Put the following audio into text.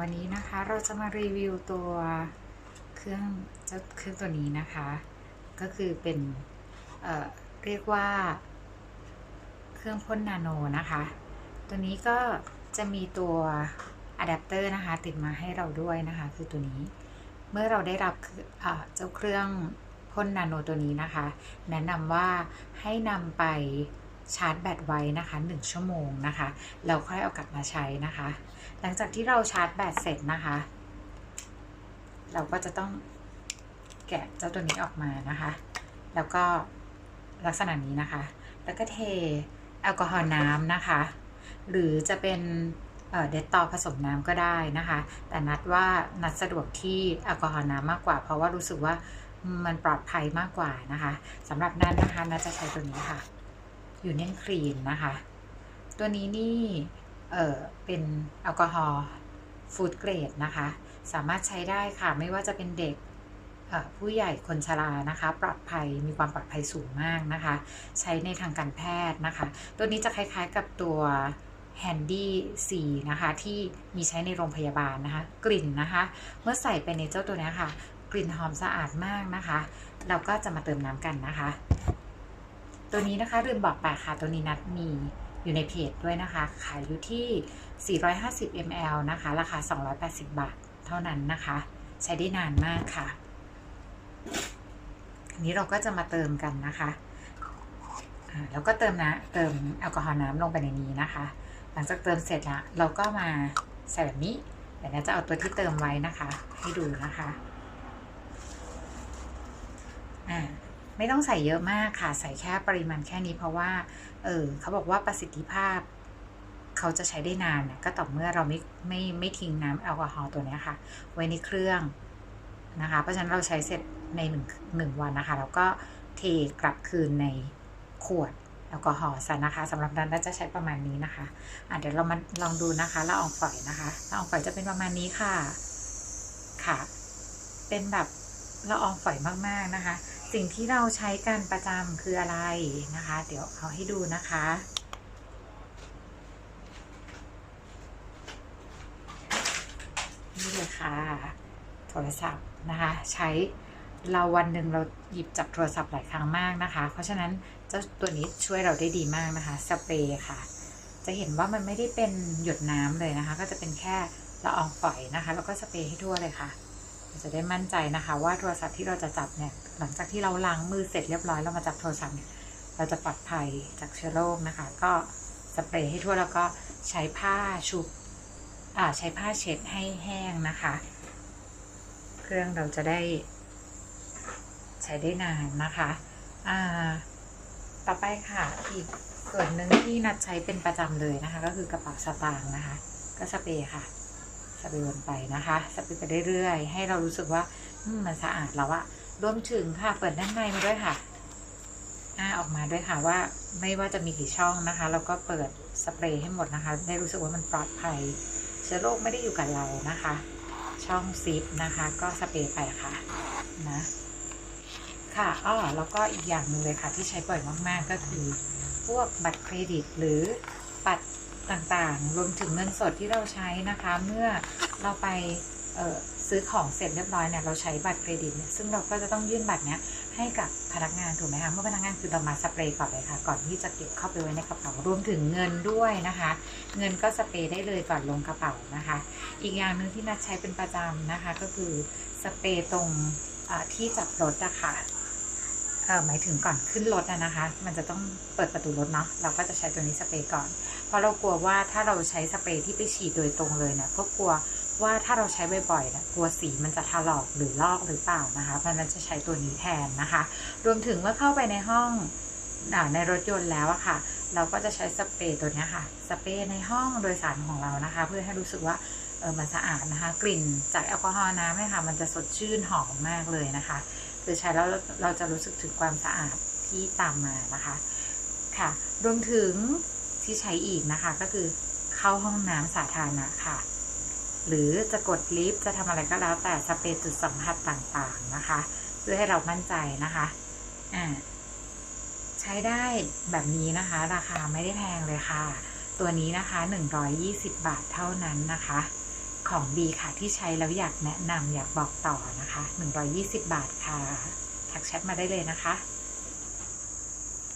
วันนี้นะคะเราจะมารีวิวตัวเครื่องเจ้าเครื่องตัวนี้นะคะ ก็คือเป็นเเรียกว่า เครื่องพ่นนาโนนะคะ ตัวนี้ก็จะมีตัวอะแดปเตอร์นะคะติดมาให้เราด้วยนะคะ คือตัวนี้ เมื่อเราได้รับเเจ้าเครื่องพ่นนาโนตัวนี้นะคะ แนะนำว่าให้นำไป ชาร์จแบตไว้นะคะ 1 ชั่วโมงนะคะแล้วค่อยเอากลับมาใช้นะคะ หลังจากที่เราชาร์จแบตเสร็จนะคะ เราก็จะต้องแกะเจ้าตัวนี้ออกมานะคะ แล้วก็ลักษณะนี้นะคะ แล้วก็เทแอลกอฮอล์น้ำนะคะ หรือจะเป็นเดตตอผสมน้ำก็ได้นะคะ แต่นัดว่านัดสะดวกที่แอลกอฮอล์น้ำมากกว่า เพราะว่ารู้สึกว่ามันปลอดภัยมากกว่านะคะสำหรับนั้นนะคะนัดจะใช้ตัวนี้ค่ะ ยู่เน้นครีนนะคะ ตัวนี้นี่เออเป็นแอลกอฮอล์ฟูดเกรดนะคะ สามารถใช้ได้ค่ะไม่ว่าจะเป็นเด็กผู้ใหญ่คนชรานะคะ ปลอดภัยมีความปลอดภัยสูงมากนะคะ ใช้ในทางการแพทย์นะคะ ตัวนี้จะคล้ายๆกับตัว Handy C นะคะ ที่มีใช้ในโรงพยาบาลนะคะ กลิ่นนะคะ เมื่อใส่ไปในเจ้าตัวนี้ค่ะ กลิ่นหอมสะอาดมากนะคะ เราก็จะมาเติมน้ำกันนะคะ ตัวนี้นะคะลืมบอกไปค่ะ ตัวนี้นัดมีอยู่ในเพจด้วยนะคะ ขายอยู่ที่ 450 ml นะคะ ราคา 280 บาทเท่านั้นนะคะ ใช้ได้นานมากค่ะนนี้เราก็จะมาเติมกันนะคะแล้วก็เติมนะเติมแอลกอฮอล์น้ำลงไปในนี้นะคะ หลังจากเติมเสร็จละเราก็มาใส่แบบนี้เดี๋ยวนะจะเอาตัวที่เติมไว้นะคะ ให้ดูนะคะอ่า ไม่ต้องใส่เยอะมากค่ะ ใส่แค่ปริมาณแค่นี้เพราะว่า เออเขาบอกว่าประสิทธิภาพ เขาจะใช้ได้นานเนี่ยก็ต่อเมื่อเราไม่ไม่ไม่ทิ้งน้ำแอลกอฮอล์ตัวนี้ค่ะ ไว้ในเครื่องนะคะ เพราะฉะนั้นเราใช้เสร็จในหนึ่งหนึ่งวันนะคะ แล้วก็เทกลับคืนในขวดแอลกอฮอล์ซะนะคะสำหรับดันน่าจะใช้ประมาณนี้นะคะอะเดี๋ยวเรามาลองดูนะคะละอองฝอยนะคะละอองฝอยจะเป็นประมาณนี้ค่ะค่ะ เป็นแบบละอองฝอยมากๆนะคะ สิ่งที่เราใช้กันประจำคืออะไรนะคะ เดี๋ยวเอาให้ดูนะคะ นี่เลยค่ะ โทรศัพท์นะคะ ใช้เราวันหนึ่งเราหยิบจับโทรศัพท์หลายครั้งมากนะคะ เพราะฉะนั้นเจ้าตัวนี้ช่วยเราได้ดีมากนะคะ สเปรย์ค่ะ จะเห็นว่ามันไม่ได้เป็นหยดน้ำเลยนะคะ ก็จะเป็นแค่ละอองฝอยนะคะ แล้วก็สเปรย์ให้ทั่วเลยค่ะ จะได้มั่นใจนะคะว่าโทรศัพท์ที่เราจะจับเนี่ยหลังจากที่เราล้างมือเสร็จเรียบร้อยเรามาจับโทรศัพท์เนี่ยเราจะปลอดภัยจากเชื้อโรคนะคะ ก็สเปรย์ให้ทั่วแล้วก็ใช้ผ้าชุบอ่าใช้ผ้าเช็ดให้แห้งนะคะ เครื่องเราจะได้ ใช้ได้นานนะคะอ่าต่อไปค่ะอีกส่วนหนึ่งที่นัดใช้เป็นประจำเลยนะคะ ก็คือกระเป๋าสตางค์นะคะ ก็สเปรย์ค่ะ สเปรย์ไปนะคะสเปรย์ไปเรื่อยๆ ให้เรารู้สึกว่ามันสะอาดแล้วอะรวมถึงค่ะเปิดด้านในมาด้วยค่ะอ้าออกมาด้วยค่ะว่าไม่ว่าจะมีกี่ช่องนะคะ เราก็เปิดสเปรย์ให้หมดนะคะ ได้รู้สึกว่ามันปลอดภัย เชื้อโรคไม่ได้อยู่กับเรานะคะ ช่องซิปนะคะ ก็สเปรย์ไปค่ะนะค่ะอ้อแล้วก็อีกอย่างหนึ่งเลยค่ะที่ใช้บ่อยมากๆก็คือ พวกบัตรเครดิตหรือบัตร ต่างๆ รวมถึงเงินสดที่เราใช้นะคะ เมื่อเราไปซื้อของเสร็จเรียบร้อยเนี่ยเราใช้บัตรเครดิตเนี่ยซึ่งเราก็จะต้องยื่นบัตรเนี้ยให้กับพนักงานถูกไหมคะเมื่อพนักงานคือเรามาสเปรย์ก่อนเลยค่ะ ก่อนที่จะเก็บเข้าไปไว้ในกระเป๋ารวมถึงเงินด้วยนะคะ เงินก็สเปรย์ได้เลยก่อนลงกระเป๋านะคะ อีกอย่างหนึ่งที่นัดใช้เป็นประจำนะคะ ก็คือสเปรย์ตรงที่จับรถอะค่ะ หมายถึงก่อนขึ้นรถนะคะ มันจะต้องเปิดประตูรถเนาะเราก็จะใช้ตัวนี้สเปรย์ก่อน เพราะเรากลัวว่าถ้าเราใช้สเปรย์ที่ไปฉีดโดยตรงเลยเนี่ยก็กลัวว่าถ้าเราใช้บ่อยๆนะกลัวสีมันจะถลอกหรือลอกหรือเปล่านะคะเพราะนั้นจะใช้ตัวนี้แทนนะคะ รวมถึงเมื่อเข้าไปในห้องในรถยนต์แล้วอะค่ะ เราก็จะใช้สเปรย์ตัวนี้ค่ะ สเปรย์ในห้องโดยสารของเรานะคะ เพื่อให้รู้สึกว่าเออมันสะอาดนะคะ กลิ่นจากแอลกอฮอล์น้ำเนี่ยค่ะ มันจะสดชื่นหอมมากเลยนะคะ คือใช้แล้วเราจะรู้สึกถึงความสะอาดที่ตามมานะคะค่ะ รวมถึงที่ใช้อีกนะคะก็คือเข้าห้องน้ำสาธารณะค่ะ หรือจะกดลิฟต์จะทำอะไรก็แล้วแต่สเปรย์จุดสัมผัสต่างๆนะคะ เพื่อให้เรามั่นใจนะคะอ่าใช้ได้แบบนี้นะคะ ราคาไม่ได้แพงเลยค่ะ ตัวนี้นะคะ 120 บาทเท่านั้นนะคะ ของดีค่ะที่ใช้แล้วอยากแนะนำอยากบอกต่อนะคะ 120 บาทค่ะ ทักแชทมาได้เลยนะคะ